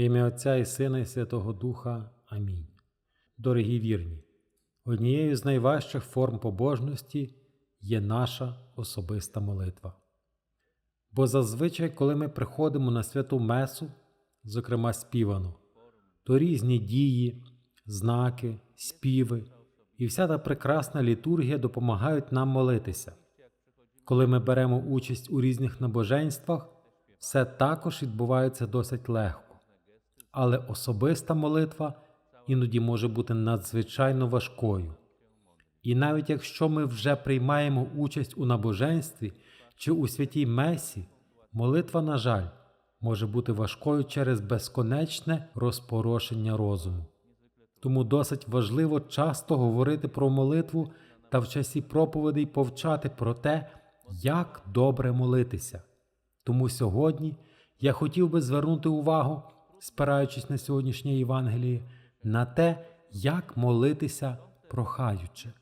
В ім'я Отця і Сина, і Святого Духа. Амінь. Дорогі вірні, однією з найважчих форм побожності є наша особиста молитва. Бо зазвичай, коли ми приходимо на святу Месу, зокрема співану, то різні дії, знаки, співи і вся та прекрасна літургія допомагають нам молитися. Коли ми беремо участь у різних набоженствах, все також відбувається досить легко, але особиста молитва іноді може бути надзвичайно важкою. І навіть якщо ми вже приймаємо участь у набоженстві чи у святій Месі, молитва, на жаль, може бути важкою через безконечне розпорошення розуму. Тому досить важливо часто говорити про молитву та в часі проповідей повчати про те, як добре молитися. Тому сьогодні я хотів би звернути увагу, спираючись на сьогоднішнє Євангеліє, на те, як молитися прохаючи.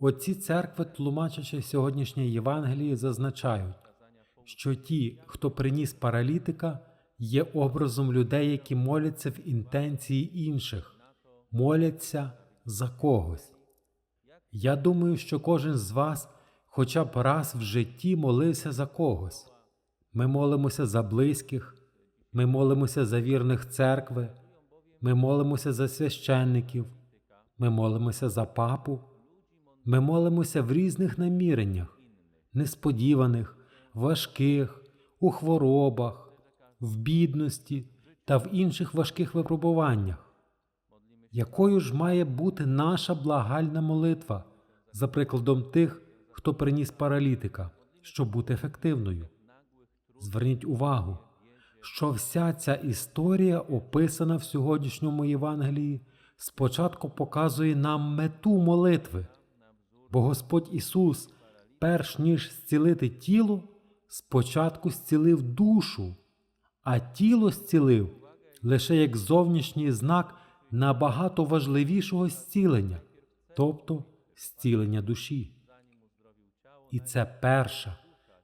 Отці церкви, тлумачачи сьогоднішнє Євангеліє, зазначають, що ті, хто приніс паралітика, є образом людей, які моляться в інтенції інших, моляться за когось. Я думаю, що кожен з вас хоча б раз в житті молився за когось. Ми молимося за близьких, ми молимося за вірних церкви, ми молимося за священників, ми молимося за папу, ми молимося в різних наміреннях, несподіваних, важких, у хворобах, в бідності та в інших важких випробуваннях. Якою ж має бути наша благальна молитва, за прикладом тих, хто приніс паралітика, щоб бути ефективною? Зверніть увагу, що вся ця історія, описана в сьогоднішньому Євангелії, спочатку показує нам мету молитви, бо Господь Ісус, перш ніж зцілити тіло, спочатку зцілив душу, а тіло зцілив лише як зовнішній знак набагато важливішого зцілення, тобто зцілення душі. І це перша,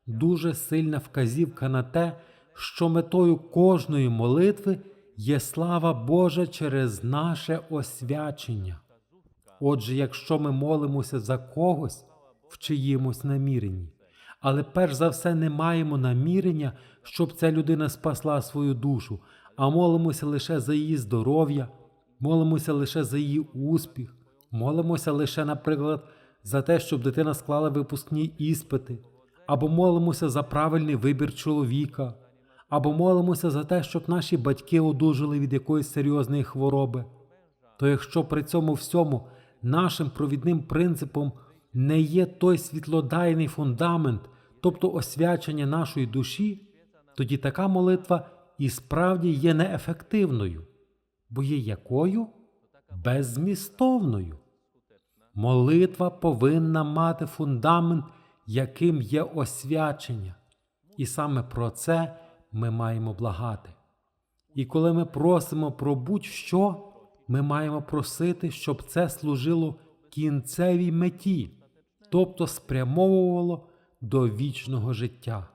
дуже сильна вказівка на те, що метою кожної молитви є слава Божа через наше освячення. Отже, якщо ми молимося за когось в чиїмось наміренні, але перш за все не маємо намірення, щоб ця людина спасла свою душу, а молимося лише за її здоров'я, молимося лише за її успіх, молимося лише, наприклад, за те, щоб дитина склала випускні іспити, або молимося за правильний вибір чоловіка, або молимося за те, щоб наші батьки одужали від якоїсь серйозної хвороби. То якщо при цьому всьому нашим провідним принципом не є той світлодайний фундамент, тобто освячення нашої душі, тоді така молитва і справді є неефективною, бо є якою беззмістовною. Молитва повинна мати фундамент, яким є освячення, і саме про це ми маємо благати. І коли ми просимо про будь-що, ми маємо просити, щоб це служило кінцевій меті, тобто спрямовувало до вічного життя.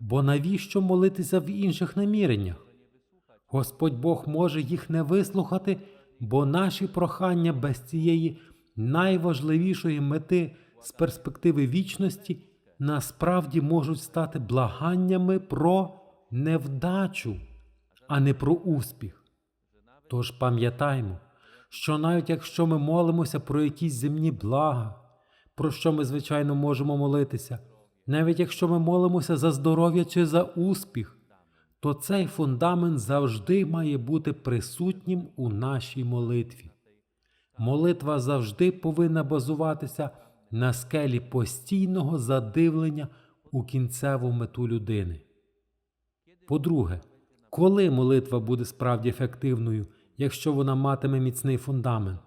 Бо навіщо молитися в інших наміреннях? Господь Бог може їх не вислухати, бо наші прохання без цієї найважливішої мети з перспективи вічності насправді можуть стати благаннями про невдачу, а не про успіх. Тож пам'ятаймо, що навіть якщо ми молимося про якісь земні блага, про що ми, звичайно, можемо молитися, навіть якщо ми молимося за здоров'я чи за успіх, то цей фундамент завжди має бути присутнім у нашій молитві. Молитва завжди повинна базуватися на скелі постійного задивлення у кінцеву мету людини. По-друге, коли молитва буде справді ефективною, якщо вона матиме міцний фундамент?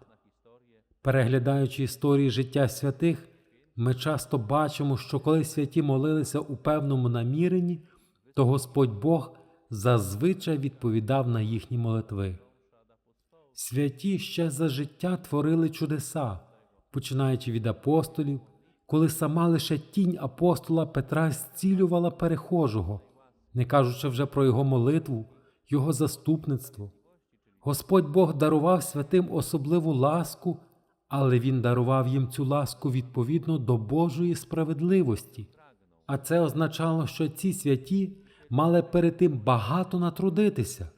Переглядаючи історії життя святих, ми часто бачимо, що коли святі молилися у певному наміренні, то Господь Бог зазвичай відповідав на їхні молитви. Святі ще за життя творили чудеса, починаючи від апостолів, коли сама лише тінь апостола Петра зцілювала перехожого, не кажучи вже про його молитву, Його заступництво. Господь Бог дарував святим особливу ласку, але Він дарував їм цю ласку відповідно до Божої справедливості. А це означало, що ці святі мали перед тим багато натрудитися.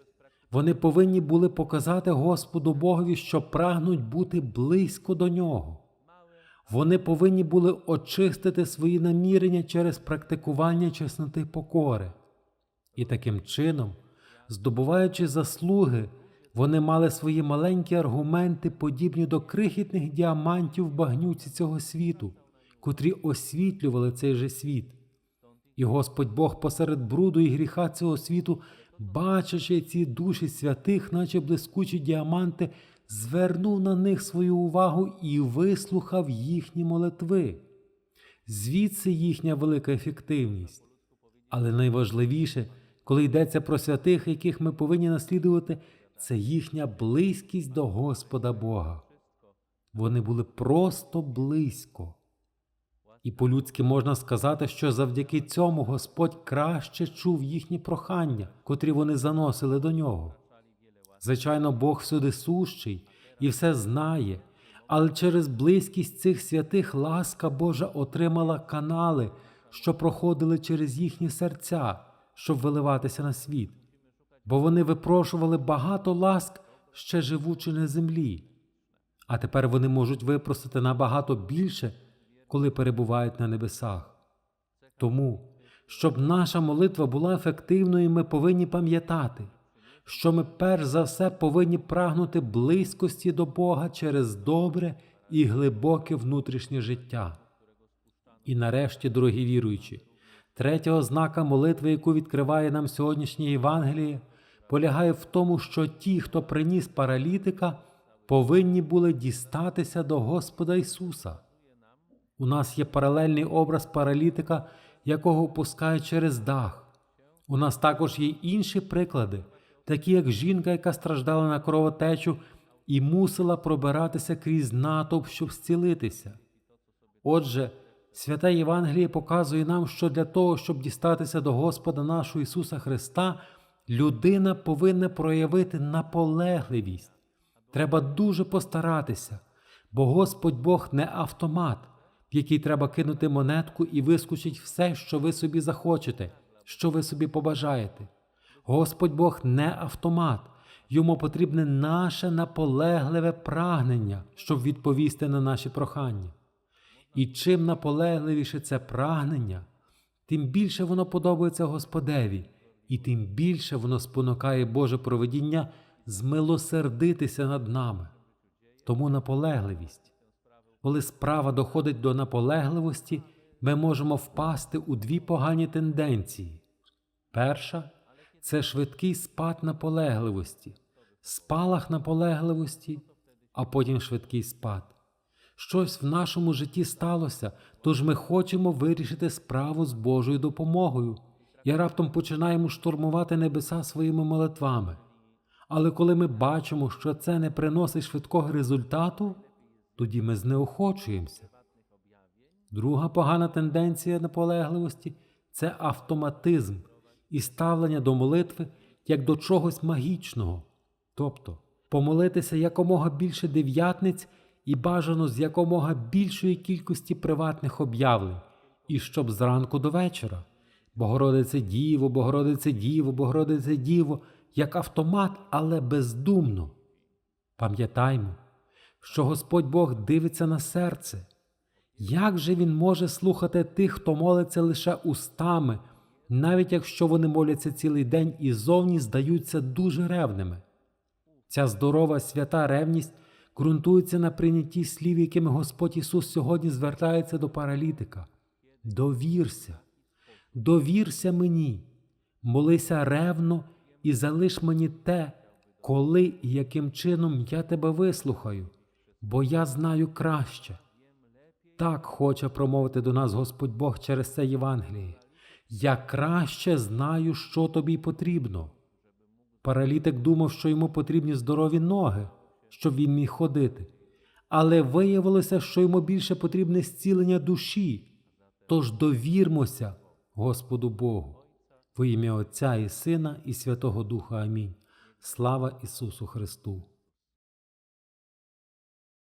Вони повинні були показати Господу Богові, що прагнуть бути близько до нього. Вони повинні були очистити свої намірення через практикування чесноти покори. І таким чином, здобуваючи заслуги, вони мали свої маленькі аргументи, подібні до крихітних діамантів в багнюці цього світу, котрі освітлювали цей же світ. І Господь Бог посеред бруду і гріха цього світу, бачачи ці душі святих, наче блискучі діаманти, звернув на них свою увагу і вислухав їхні молитви. Звідси їхня велика ефективність. Але найважливіше, коли йдеться про святих, яких ми повинні наслідувати, це їхня близькість до Господа Бога. Вони були просто близько. І по-людськи можна сказати, що завдяки цьому Господь краще чув їхні прохання, котрі вони заносили до нього. Звичайно, Бог всюди сущий і все знає, але через близькість цих святих ласка Божа отримала канали, що проходили через їхні серця, щоб виливатися на світ, бо вони випрошували багато ласк, ще живучи на землі, а тепер вони можуть випросити набагато більше, коли перебувають на небесах. Тому, щоб наша молитва була ефективною, ми повинні пам'ятати, що ми перш за все повинні прагнути близькості до Бога через добре і глибоке внутрішнє життя. І нарешті, дорогі віруючі, третя ознака молитви, яку відкриває нам сьогоднішнє Євангеліє, полягає в тому, що ті, хто приніс паралітика, повинні були дістатися до Господа Ісуса. У нас є паралельний образ паралітика, якого опускають через дах. У нас також є інші приклади, такі як жінка, яка страждала на кровотечу і мусила пробиратися крізь натовп, щоб зцілитися. Отже, святе Євангеліє показує нам, що для того, щоб дістатися до Господа нашого Ісуса Христа, людина повинна проявити наполегливість. Треба дуже постаратися, бо Господь Бог не автомат, в який треба кинути монетку і вискочить все, що ви собі захочете, що ви собі побажаєте. Господь Бог не автомат, йому потрібне наше наполегливе прагнення, щоб відповісти на наші прохання. І чим наполегливіше це прагнення, тим більше воно подобається Господеві, і тим більше воно спонукає Боже проведіння змилосердитися над нами. Тому наполегливість. Коли справа доходить до наполегливості, ми можемо впасти у дві погані тенденції. Перша це швидкий спад наполегливості, спалах наполегливості, а потім швидкий спад. Щось в нашому житті сталося, тож ми хочемо вирішити справу з Божою допомогою і раптом починаємо штурмувати небеса своїми молитвами. Але коли ми бачимо, що це не приносить швидкого результату, тоді ми знеохочуємося. Друга погана тенденція наполегливості це автоматизм і ставлення до молитви як до чогось магічного, тобто помолитися якомога більше дев'ятниць і бажано з якомога більшої кількості приватних об'явлень, і щоб зранку до вечора. Богородице Діво, Богородице Діво, Богородице Діво, як автомат, але бездумно. Пам'ятаймо, що Господь Бог дивиться на серце. Як же Він може слухати тих, хто молиться лише устами, навіть якщо вони моляться цілий день і зовні здаються дуже ревними? Ця здорова свята ревність ґрунтується на прийнятті слів, якими Господь Ісус сьогодні звертається до паралітика. Довірся, довірся мені, молися ревно і залиш мені те, коли і яким чином я тебе вислухаю, бо я знаю краще. Так хоче промовити до нас Господь Бог через це Євангеліє. Я краще знаю, що тобі потрібно. Паралітик думав, що йому потрібні здорові ноги, щоб він міг ходити, але виявилося, що йому більше потрібне зцілення душі. Тож довірмося Господу Богу. Во ім'я Отця і Сина, і Святого Духа Амінь. Слава Ісусу Христу!